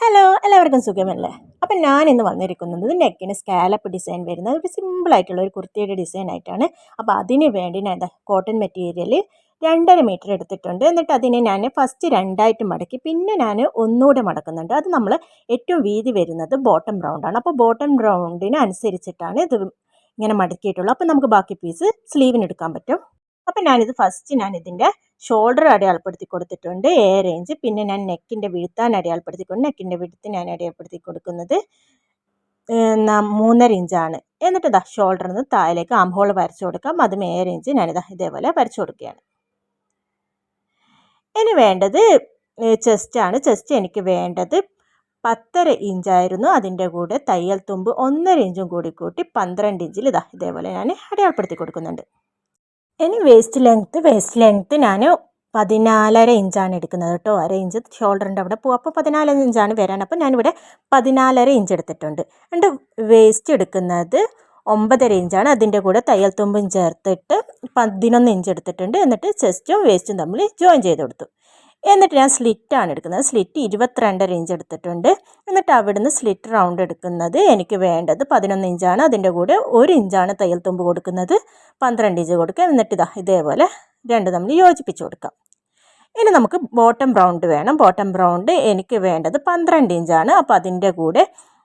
Hello എല്ലാവർക്കും സുഖമല്ലേ? അപ്പം ഞാൻ ഇന്ന് വന്നിരിക്കുന്നത് നെക്കിന് സ്കാലപ്പ് ഡിസൈൻ വരുന്ന ഒരു സിമ്പിളായിട്ടുള്ള ഒരു കുർത്തിയുടെ ഡിസൈൻ ആയിട്ടാണ്. അപ്പോൾ അതിന് വേണ്ടി ഞാൻ കോട്ടൺ മെറ്റീരിയൽ രണ്ടര മീറ്റർ എടുത്തിട്ടുണ്ട്. എന്നിട്ട് അതിനെ ഞാൻ ഫസ്റ്റ് രണ്ടായിട്ട് മടക്കി പിന്നെ ഞാൻ ഒന്നുകൂടെ മടക്കുന്നുണ്ട്. അത് നമ്മൾ ഏറ്റവും വീതി വരുന്നത് ബോട്ടം റൗണ്ടാണ് അപ്പോൾ ബോട്ടം റൗണ്ടിന് അനുസരിച്ചിട്ടാണ് ഇത് ഇങ്ങനെ മടക്കിയിട്ടുള്ളത്. അപ്പോൾ നമുക്ക് ബാക്കി പീസ് സ്ലീവിനെടുക്കാൻ പറ്റും. അപ്പം ഞാനിത് ഫസ്റ്റ് ഞാൻ ഇതിന്റെ ഷോൾഡർ അടയാളപ്പെടുത്തി കൊടുത്തിട്ടുണ്ട് എ റേഞ്ച് പിന്നെ ഞാൻ നെക്കിന്റെ വീഴ്ത്താൻ അടയാളപ്പെടുത്തിക്കൊണ്ട് നെക്കിന്റെ വീഴ്ത്ത് ഞാൻ അടയാളപ്പെടുത്തി കൊടുക്കുന്നത് മൂന്നര ഇഞ്ചാണ് എന്നിട്ട് ഇതാ ഷോൾഡറിൽ നിന്ന് താഴേക്ക് ആം ഹോൾ വരച്ചു കൊടുക്കാം. അതും എ റേഞ്ച് ഞാനിതാ ഇതേപോലെ വരച്ചു കൊടുക്കുകയാണ്. ഇനി വേണ്ടത് ചെസ്റ്റാണ് ചെസ്റ്റ് എനിക്ക് വേണ്ടത് പത്തര ഇഞ്ചായിരുന്നു അതിന്റെ കൂടെ തയ്യൽ തുമ്പ് ഒന്നര ഇഞ്ചും കൂടി കൂട്ടി പന്ത്രണ്ട് ഇഞ്ചിൽ ഇതാ ഇതേപോലെ ഞാൻ അടയാളപ്പെടുത്തി കൊടുക്കുന്നുണ്ട്. ഇനി വേസ്റ്റ് ലെങ്ത്ത് വേസ്റ്റ് ലെങ്ത്ത് ഞാൻ പതിനാലര ഇഞ്ചാണ് എടുക്കുന്നത് കേട്ടോ അര ഇഞ്ച് ഷോൾഡറിന്റെ അവിടെ പോകും അപ്പോൾ പതിനാലര ഇഞ്ചാണ് വരാൻ. അപ്പോൾ ഞാനിവിടെ പതിനാലര ഇഞ്ച് എടുത്തിട്ടുണ്ട്. എന്റെ വേസ്റ്റ് എടുക്കുന്നത് ഒമ്പതര ഇഞ്ചാണ് അതിന്റെ കൂടെ തയ്യൽ തുമ്പും ചേർത്തിട്ട് പതിനൊന്ന് ഇഞ്ച് എടുത്തിട്ടുണ്ട്. എന്നിട്ട് ചെസ്റ്റും വേസ്റ്റും തമ്മിൽ ജോയിൻ ചെയ്ത് കൊടുത്തു. എന്നിട്ട് ഞാൻ സ്ലിറ്റാണ് എടുക്കുന്നത്. സ്ലിറ്റ് ഇരുപത്തിരണ്ടര ഇഞ്ച് എടുത്തിട്ടുണ്ട്. എന്നിട്ട് അവിടുന്ന് സ്ലിറ്റ് റൗണ്ട് എടുക്കുന്നത് എനിക്ക് വേണ്ടത് പതിനൊന്ന് ഇഞ്ചാണ് അതിന്റെ കൂടെ ഒരു ഇഞ്ചാണ് തയ്യൽ തുമ്പ് കൊടുക്കുന്നത്. പന്ത്രണ്ട് ഇഞ്ച് കൊടുക്കുക എന്നിട്ട് ഇതാ ഇതേപോലെ രണ്ട് തമ്മിൽ യോജിപ്പിച്ച് കൊടുക്കാം. ഇനി നമുക്ക് ബോട്ടം റൗണ്ട് വേണം. ബോട്ടം റൗണ്ട് എനിക്ക് വേണ്ടത് പന്ത്രണ്ട് ഇഞ്ചാണ് അപ്പോൾ അതിന്റെ കൂടെ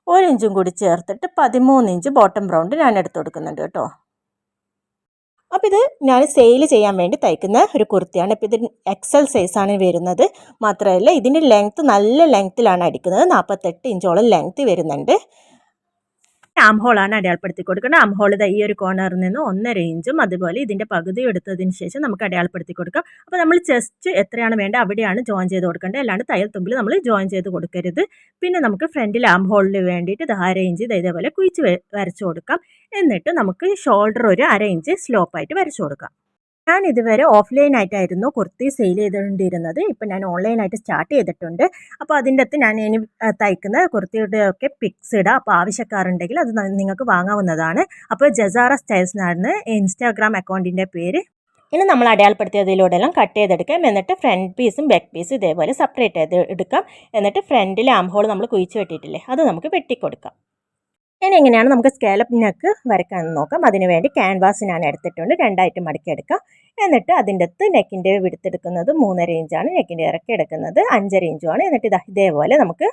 ഒരു ഇഞ്ചും കൂടി ചേർത്തിട്ട് പതിമൂന്ന് ഇഞ്ച് ബോട്ടം റൗണ്ട് ഞാൻ എടുത്ത് കൊടുക്കുന്നുണ്ട് കേട്ടോ. അപ്പോൾ ഇത് ഞാൻ സെയിൽ ചെയ്യാൻ വേണ്ടി തയ്ക്കുന്ന ഒരു കുർത്തിയാണ്. അപ്പോൾ ഇതിന് എക്സൽ സൈസാണ് വരുന്നത്. മാത്രമല്ല ഇതിന്റെ ലെങ്ത്ത് നല്ല ലെങ്ത്തിലാണ് അടിക്കുന്നത്. നാൽപ്പത്തെട്ട് ഇഞ്ചോളം ലെങ്ത്ത് വരുന്നുണ്ട്. ആം ഹോളാണ് അടയാളപ്പെടുത്തി കൊടുക്കുന്നത്. ആം ഹോൾ ഈ ഒരു കോർണറിൽ നിന്ന് ഒന്നര ഇഞ്ചും അതുപോലെ ഇതിന്റെ പകുതി എടുത്തതിന് ശേഷം നമുക്ക് അടയാളപ്പെടുത്തി കൊടുക്കാം. അപ്പോൾ നമ്മൾ ചെസ്റ്റ് എത്രയാണ് വേണ്ടത് അവിടെയാണ് ജോയിൻ ചെയ്ത് കൊടുക്കേണ്ടത്. അല്ലാണ്ട് തയ്യൽ തുമ്പിൽ നമ്മൾ ജോയിൻ ചെയ്ത് കൊടുക്കരുത്. പിന്നെ നമുക്ക് ഫ്രണ്ടിൽ ആം ഹോളിന് വേണ്ടിയിട്ട് ഇത് അര ഇഞ്ച് ഇതേപോലെ കുഴിച്ച് വരച്ചു കൊടുക്കാം. എന്നിട്ട് നമുക്ക് ഷോൾഡർ ഒരു അര ഇഞ്ച് സ്ലോപ്പായിട്ട് വരച്ചു കൊടുക്കാം. ഞാൻ ഇതുവരെ ഓഫ്ലൈൻ ആയിട്ടായിരുന്നു കുർത്തി സെയിൽ ചെയ്തുകൊണ്ടിരുന്നത്. ഇപ്പം ഞാൻ ഓൺലൈനായിട്ട് സ്റ്റാർട്ട് ചെയ്തിട്ടുണ്ട്. അപ്പോൾ അതിന്റെ അകത്ത് ഞാൻ ഇനി തയ്ക്കുന്ന കുർത്തിയുടെ ഒക്കെ പിക്സ് ഇടാം. അപ്പോൾ ആവശ്യക്കാരുണ്ടെങ്കിൽ അത് നിങ്ങൾക്ക് വാങ്ങാവുന്നതാണ്. അപ്പോൾ ജസാറ സ്റ്റൈൽസ് എന്നാണ് ഇൻസ്റ്റാഗ്രാം അക്കൗണ്ടിന്റെ പേര് ഇനി നമ്മൾ അടയാളപ്പെടുത്തിയതിലൂടെല്ലാം കട്ട് ചെയ്തെടുക്കാം. എന്നിട്ട് ഫ്രണ്ട് പീസും ബാക്ക് പീസും ഇതേപോലെ സെപ്പറേറ്റ് ചെയ്ത് എടുക്കാം. എന്നിട്ട് ഫ്രണ്ടിലെ ആംഹോൾ നമ്മൾ കുഴിച്ച് വെട്ടിയിട്ടില്ലേ അത് നമുക്ക് വെട്ടിക്കൊടുക്കാം. ഇനി എങ്ങനെയാണ് നമുക്ക് സ്കാലപ്പ് നെക്ക് വരയ്ക്കാമെന്ന് നോക്കാം. അതിന് വേണ്ടി ക്യാൻവാസ് ഞാൻ എടുത്തിട്ടുണ്ട്. രണ്ടായിട്ട് മടക്കിയെടുക്കാം എന്നിട്ട് അതിന്റെ അകത്ത് നെക്കിന്റെ വിടുത്തെടുക്കുന്നത് മൂന്നര ഇഞ്ചാണ് നെക്കിന്റെ ഇറക്കി എടുക്കുന്നത് അഞ്ചര ഇഞ്ചുമാണ് എന്നിട്ട് ഇതാ ഇതേപോലെ നമുക്ക്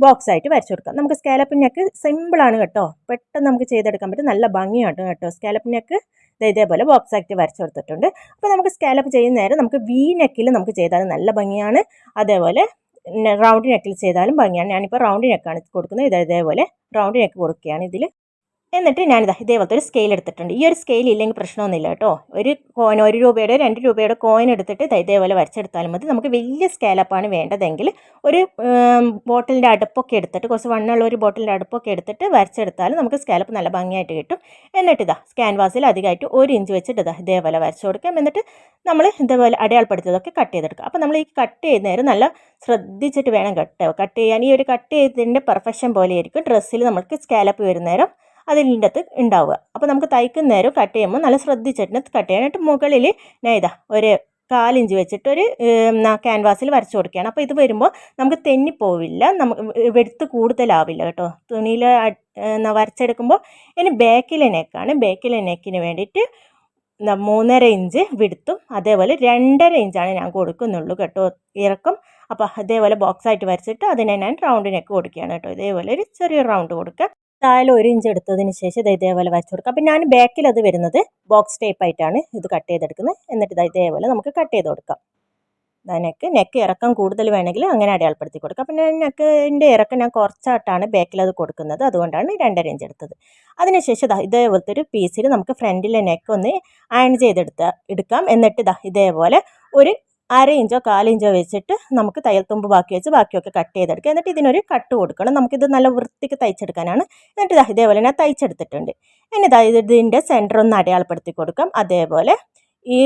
ബോക്സ് ആയിട്ട് വരച്ചു കൊടുക്കാം. നമുക്ക് സ്കാലപ്പ് നെക്ക് സിമ്പിളാണ് കേട്ടോ. പെട്ടെന്ന് നമുക്ക് ചെയ്തെടുക്കാൻ പറ്റും. നല്ല ഭംഗിയാണ് കേട്ടോ. സ്കാലപ്പ് നെക്ക് ഇതേപോലെ ബോക്സ് ആയിട്ട് വരച്ചു കൊടുത്തിട്ടുണ്ട്. അപ്പോൾ നമുക്ക് സ്കാലപ്പ് ചെയ്യുന്ന നേരം നമുക്ക് വി നെക്കിൽ നമുക്ക് ചെയ്താൽ നല്ല ഭംഗിയാണ്. അതേപോലെ റൗണ്ട് നെക്കിൽ ചെയ്താലും ഭംഗിയാണ്. ഞാനിപ്പോൾ റൗണ്ട് നെക്കാണ് കൊടുക്കുന്നത്. ഇത് ഇതേപോലെ റൗണ്ട് നെക്ക് കൊടുക്കുകയാണ് ഇതിൽ എന്നിട്ട് ഞാനിതാ ഇതേപോലത്തെ ഒരു സ്കെയിൽ എടുത്തിട്ടുണ്ട്. ഈ ഒരു സ്കെയിൽ ഇല്ലെങ്കിൽ പ്രശ്നമൊന്നുമില്ല കേട്ടോ. ഒരു കോയിൻ ഒരു രൂപയുടെ രണ്ട് രൂപയുടെ കോയിൻ എടുത്തിട്ട് ഇതേപോലെ വരച്ചെടുത്താലും മതി. നമുക്ക് വലിയ സ്കേലപ്പാണ് വേണ്ടതെങ്കിൽ ഒരു ബോട്ടിലിന്റെ അടുപ്പൊക്കെ എടുത്തിട്ട് കുറച്ച് വണ്ണുള്ള ഒരു ബോട്ടിലിന്റെ അടുപ്പൊക്കെ എടുത്തിട്ട് വരച്ചെടുത്താലും നമുക്ക് സ്കാലപ്പ് നല്ല ഭംഗിയായിട്ട് കിട്ടും. എന്നിട്ട് ഇതാ സ്കാൻവാസിൽ അധികമായിട്ട് ഒരു ഇഞ്ച് വെച്ചിട്ട് ഇതാ ഇതേപോലെ വരച്ചു കൊടുക്കാം. എന്നിട്ട് നമ്മൾ ഇതേപോലെ അടയാളപ്പെടുത്തിയതൊക്കെ കട്ട് ചെയ്തെടുക്കുക അപ്പോൾ നമ്മൾ ഈ കട്ട് ചെയ്യുന്ന നേരം നല്ല ശ്രദ്ധിച്ചിട്ട് വേണം കട്ട് കട്ട് ചെയ്യാൻ. ഈ ഒരു കട്ട് ചെയ്തതിന്റെ പെർഫെക്ഷൻ പോലെ ആയിരിക്കും ഡ്രസ്സിൽ നമുക്ക് സ്കാലപ്പ് വരുന്ന നേരം അതിന്റെ അകത്ത് ഉണ്ടാവുക. അപ്പോൾ നമുക്ക് തയ്ക്കുന്ന നേരം കട്ട് ചെയ്യുമ്പോൾ നല്ല ശ്രദ്ധിച്ചിട്ട് കട്ട് ചെയ്യാനായിട്ട് മുകളിൽ ഞാൻ ഇതാ ഒരു കാലിഞ്ച് വെച്ചിട്ട് ഒരു ക്യാൻവാസിൽ വരച്ചു കൊടുക്കുകയാണ്. അപ്പോൾ ഇത് വരുമ്പോൾ നമുക്ക് തെന്നിപ്പോവില്ല നമുക്ക് വെടുത്ത് കൂടുതലാവില്ല കേട്ടോ. തുണിയിൽ വരച്ചെടുക്കുമ്പോൾ ഇനി ബാക്കിലെ നെക്കാണ്. ബാക്കിലെ നെക്കിന് വേണ്ടിയിട്ട് മൂന്നര ഇഞ്ച് വിടുത്തും. അതേപോലെ രണ്ടര ഇഞ്ചാണ് ഞാൻ കൊടുക്കുന്നുള്ളൂ കേട്ടോ ഇറക്കും. അപ്പോൾ അതേപോലെ ബോക്സ് ആയിട്ട് വരച്ചിട്ട് അതിനെ ഞാൻ റൗണ്ട് നെക്ക് കൊടുക്കുകയാണ് കേട്ടോ. ഇതേപോലെ ഒരു ചെറിയ റൗണ്ട് കൊടുക്കുക. താഴെ ഒരു ഇഞ്ച് എടുത്തതിന് ശേഷം ഇത് ഇതേപോലെ വരച്ച് കൊടുക്കുക അപ്പം ഞാൻ ബാക്കിൽ അത് വരുന്നത് ബോക്സ് ടൈപ്പ് ആയിട്ടാണ് ഇത് കട്ട് ചെയ്തെടുക്കുന്നത്. എന്നിട്ട് ഇത് ഇതേപോലെ നമുക്ക് കട്ട് ചെയ്ത് കൊടുക്കാം. നെക്ക് നെക്ക് ഇറക്കം കൂടുതൽ വേണമെങ്കിൽ അങ്ങനെ അടയാളപ്പെടുത്തി കൊടുക്കുക അപ്പം ഞാൻ നെക്കിന്റെ ഇറക്കം ഞാൻ കുറച്ചായിട്ടാണ് ബാക്കിൽ അത് കൊടുക്കുന്നത്. അതുകൊണ്ടാണ് രണ്ടര ഇഞ്ച് എടുത്തത്. അതിനുശേഷം ദാ ഇതേപോലത്തെ ഒരു പീസിൽ നമുക്ക് ഫ്രണ്ടിലെ നെക്ക് ഒന്ന് അയൺ ചെയ്തെടുത്ത എടുക്കാം. എന്നിട്ട് ദാ ഇതേപോലെ ഒരു അര ഇഞ്ചോ കാലിഞ്ചോ വെച്ചിട്ട് നമുക്ക് തയ്യൽ തുമ്പ് ബാക്കി വെച്ച് ബാക്കിയൊക്കെ കട്ട് ചെയ്തെടുക്കുക എന്നിട്ട് ഇതിനൊരു കട്ട് കൊടുക്കണം. നമുക്കിത് നല്ല വൃത്തിക്ക് തയ്ച്ചെടുക്കാനാണ്. എന്നിട്ട് ഇതാ ഇതേപോലെ ഞാൻ തയ്ച്ചെടുത്തിട്ടുണ്ട്. ഇനി ഇതാ ഇതിന്റെ സെന്റർ ഒന്ന് അടയാളപ്പെടുത്തി കൊടുക്കാം. അതേപോലെ ഈ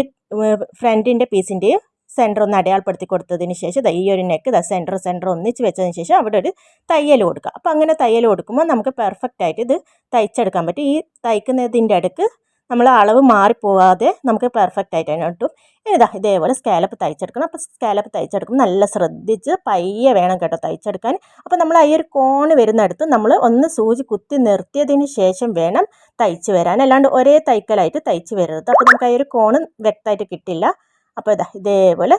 ഫ്രണ്ടിന്റെ പീസിന്റെയും സെന്റർ ഒന്ന് അടയാളപ്പെടുത്തി കൊടുത്തതിന് ശേഷം ഈ ഒരു നെക്ക് ഇതാ സെന്റർ സെന്റർ ഒന്നിച്ച് വെച്ചതിന് ശേഷം അവിടെ ഒരു തയ്യൽ കൊടുക്കുക അപ്പോൾ അങ്ങനെ തയ്യൽ കൊടുക്കുമ്പോൾ നമുക്ക് പെർഫെക്റ്റ് ആയിട്ട് ഇത് തയ്ച്ചെടുക്കാൻ പറ്റും. ഈ തയ്ക്കുന്നതിന്റെ അടുക്ക് നമ്മൾ അളവ് മാറിപ്പോവാതെ നമുക്ക് പെർഫെക്റ്റ് ആയിട്ട് തന്നെ കിട്ടും. ഇനി ഇതാ ഇതേപോലെ സ്കാലപ്പ് തയ്ച്ചെടുക്കണം. അപ്പോൾ സ്കാലപ്പ് തയ്ച്ചെടുക്കുമ്പോൾ നല്ല ശ്രദ്ധിച്ച് പയ്യെ വേണം കേട്ടോ തയ്ച്ചെടുക്കാൻ. അപ്പോൾ നമ്മൾ ഈ ഒരു കോണ് വരുന്നിടത്ത് നമ്മൾ ഒന്ന് സൂചി കുത്തി നിർത്തിയതിന് ശേഷം വേണം തയ്ച്ച് വരാൻ. അല്ലാണ്ട് ഒരേ തയ്ക്കലായിട്ട് തയ്ച്ച് വരരുത്. അപ്പോൾ നമുക്ക് ഈ ഒരു കോണ് വ്യക്തമായിട്ട് കിട്ടില്ല. അപ്പോൾ ഇതാ ഇതേപോലെ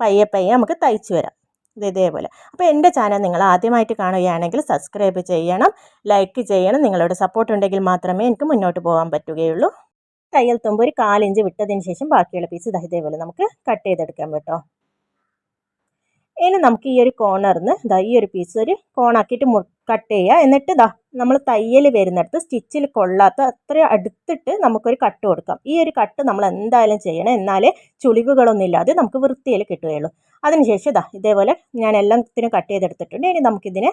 പയ്യെ പയ്യെ നമുക്ക് തയ്ച്ച് വരാം. ഇത് ഇതേപോലെ. അപ്പോൾ എന്റെ ചാനൽ നിങ്ങൾ ആദ്യമായിട്ട് കാണുകയാണെങ്കിൽ സബ്സ്ക്രൈബ് ചെയ്യണം ലൈക്ക് ചെയ്യണം. നിങ്ങളുടെ സപ്പോർട്ട് ഉണ്ടെങ്കിൽ മാത്രമേ എനിക്ക് മുന്നോട്ട് പോകാൻ പറ്റുകയുള്ളൂ. തയ്യൽ തുമ്പ് ഒരു കാലിഞ്ച് വിട്ടതിന് ശേഷം ബാക്കിയുള്ള പീസ് ഇതാ ഇതേപോലെ നമുക്ക് കട്ട് ചെയ്തെടുക്കാൻ പറ്റുമോ ഇനി നമുക്ക് ഈ ഒരു കോർണറിന്ന് ഇതാ ഈ ഒരു പീസ് ഒരു കോണാക്കിയിട്ട് കട്ട് ചെയ്യുക എന്നിട്ട് ഇതാ നമ്മൾ തയ്യൽ വരുന്നിടത്ത് സ്റ്റിച്ചിൽ കൊള്ളാത്ത അത്ര അടുത്തിട്ട് നമുക്കൊരു കട്ട് കൊടുക്കാം. ഈ ഒരു കട്ട് നമ്മൾ എന്തായാലും ചെയ്യണം. എന്നാലേ ചുളിവുകളൊന്നും ഇല്ലാതെ നമുക്ക് വൃത്തിയിൽ കിട്ടുകയുള്ളൂ. അതിനുശേഷം ഇതാ ഇതേപോലെ ഞാൻ എല്ലാത്തിനും കട്ട് ചെയ്തെടുത്തിട്ടുണ്ട്. ഇനി നമുക്കിതിനെ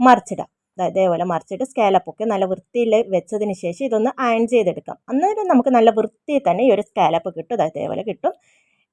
മറിച്ചിടാം. ഇതേപോലെ മറിച്ചിട്ട് സ്കാലപ്പൊക്കെ നല്ല വൃത്തിയിൽ വെച്ചതിന് ശേഷം ഇതൊന്ന് അയൺ ചെയ്തെടുക്കാം. അന്നേരം നമുക്ക് നല്ല വൃത്തിയിൽ തന്നെ ഈ ഒരു സ്കാലപ്പ് കിട്ടും. ഇതേപോലെ കിട്ടും.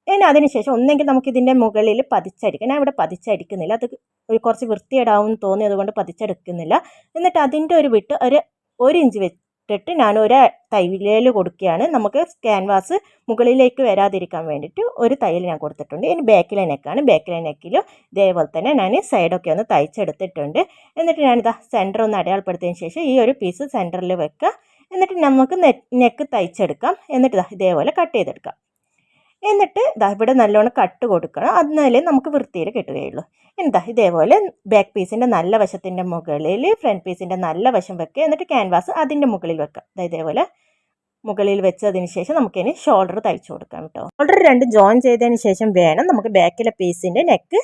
ഇനി അതിനുശേഷം ഒന്നെങ്കിൽ നമുക്ക് ഇതിന്റെ മുകളിൽ പതിച്ചടിക്കാം. ഞാൻ ഇവിടെ പതിച്ചടിക്കുന്നില്ല. അത് ഒരു കുറച്ച് വൃത്തിയേടാവും തോന്നി അതുകൊണ്ട് പതിച്ചെടുക്കുന്നില്ല. എന്നിട്ട് അതിന്റെ ഒരു വിട്ട് ഒരു ഒരു ഇഞ്ച് വെച്ചിട്ട് ഞാൻ ഒരു തയ്യൽ കൊടുക്കുകയാണ്. നമുക്ക് ക്യാൻവാസ് മുകളിലേക്ക് വരാതിരിക്കാൻ വേണ്ടിയിട്ട് ഒരു തയ്യൽ ഞാൻ കൊടുത്തിട്ടുണ്ട്. ഇനി ബാക്കിലെ നെക്കാണ്. ബാക്കിലെ നെക്കിലും ഇതേപോലെ തന്നെ ഞാൻ സൈഡൊക്കെ ഒന്ന് തയ്ച്ചെടുത്തിട്ടുണ്ട്. എന്നിട്ട് ഞാനിതാ സെന്റർ ഒന്ന് അടയാളപ്പെടുത്തിയതിന് ശേഷം ഈ ഒരു പീസ് സെന്ററിൽ വെക്കുക. എന്നിട്ട് നമുക്ക് നെക്ക് തയ്ച്ചെടുക്കാം. എന്നിട്ട് ഇതേപോലെ കട്ട് ചെയ്തെടുക്കാം. എന്നിട്ട് ഇതാ ഇവിടെ നല്ലോണം കട്ട് കൊടുക്കണം. എന്നാലേ നമുക്ക് വൃത്തിയിൽ കിട്ടുകയുള്ളൂ. എന്താ ഇതേപോലെ ബാക്ക് പീസിന്റെ നല്ല വശത്തിന്റെ മുകളിൽ ഫ്രണ്ട് പീസിന്റെ നല്ല വശം വെക്കുക. എന്നിട്ട് ക്യാൻവാസ് അതിന്റെ മുകളിൽ വെക്കുക. ഇതേപോലെ മുകളിൽ വെച്ചതിന് ശേഷം നമുക്കിനി ഷോൾഡർ തയ്ച്ചു കൊടുക്കാം കേട്ടോ ഷോൾഡർ രണ്ട് ജോയിൻ ചെയ്തതിന് ശേഷം വേണം നമുക്ക് ബാക്കിലെ പീസിന്റെ നെക്ക്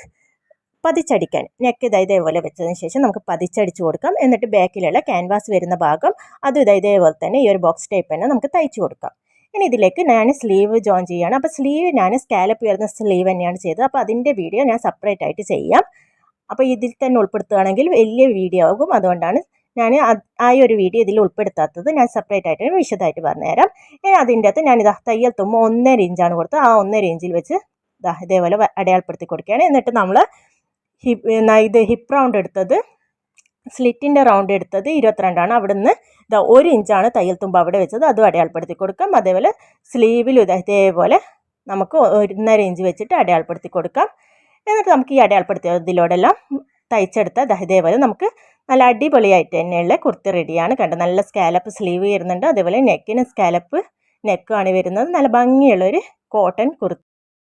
പതിച്ചടിക്കാൻ. നെക്ക് ഇതാ ഇതേപോലെ വെച്ചതിന് ശേഷം നമുക്ക് പതിച്ചടിച്ചു കൊടുക്കാം. എന്നിട്ട് ബാക്കിലുള്ള ക്യാൻവാസ് വരുന്ന ഭാഗം അതും ഇതാ ഇതേപോലെ തന്നെ ഈ ഒരു ബോക്സ് ടൈപ്പ് തന്നെ നമുക്ക് തയ്ച്ചു കൊടുക്കാം. ഇനി ഇതിലേക്ക് ഞാൻ സ്ലീവ് ജോയിൻ ചെയ്യുകയാണ് അപ്പോൾ സ്ലീവ് ഞാൻ സ്കാലപ്പ് ഉയർന്ന സ്ലീവ് തന്നെയാണ് ചെയ്തത്. അപ്പോൾ അതിന്റെ വീഡിയോ ഞാൻ സെപ്പറേറ്റ് ആയിട്ട് ചെയ്യാം. അപ്പോൾ ഇതിൽ തന്നെ ഉൾപ്പെടുത്തുകയാണെങ്കിൽ വലിയ വീഡിയോ ആകും. അതുകൊണ്ടാണ് ഞാൻ ആ ഒരു വീഡിയോ ഇതിൽ ഉൾപ്പെടുത്താത്തത്. ഞാൻ സെപ്പറേറ്റ് ആയിട്ട് വിശദമായിട്ട് പറഞ്ഞുതരാം. ഇനി അതിന്റെ അകത്ത് ഞാനിതാ തയ്യൽ തുമ്പ് ഒന്നര ഇഞ്ചാണ് കൊടുത്തത്. ആ ഒന്നര ഇഞ്ചിൽ വെച്ച് ഇതാ ഇതേപോലെ അടയാളപ്പെടുത്തി കൊടുക്കുകയാണ്. എന്നിട്ട് നമ്മൾ ഹിപ്പ് ഇത് ഹിപ്പ് റൗണ്ട് എടുത്തത് സ്ലിറ്റിന്റെ റൗണ്ട് എടുത്തത് ഇരുപത്തിരണ്ടാണ്. അവിടുന്ന് ഇതാ ഒരു ഇഞ്ചാണ് തയ്യൽ തുമ്പ് അവിടെ വെച്ചത്. അതും അടയാളപ്പെടുത്തി കൊടുക്കാം. അതേപോലെ സ്ലീവിലും ഇതേപോലെ നമുക്ക് ഒന്നര ഇഞ്ച് വെച്ചിട്ട് അടയാളപ്പെടുത്തി കൊടുക്കാം. എന്നിട്ട് നമുക്ക് ഈ അടയാളപ്പെടുത്തിയതിലൂടെല്ലാം തയ്ച്ചെടുത്ത ഇതേപോലെ നമുക്ക് നല്ല അടിപൊളിയായിട്ട് തന്നെയുള്ള കുർത്തി റെഡിയാണ്. കണ്ടോ? നല്ല സ്കാലപ്പ് സ്ലീവ് വരുന്നുണ്ട്. അതേപോലെ നെക്കിന് സ്കാലപ്പ് നെക്കാണ് വരുന്നത്. നല്ല ഭംഗിയുള്ളൊരു കോട്ടൺ കുർത്തി.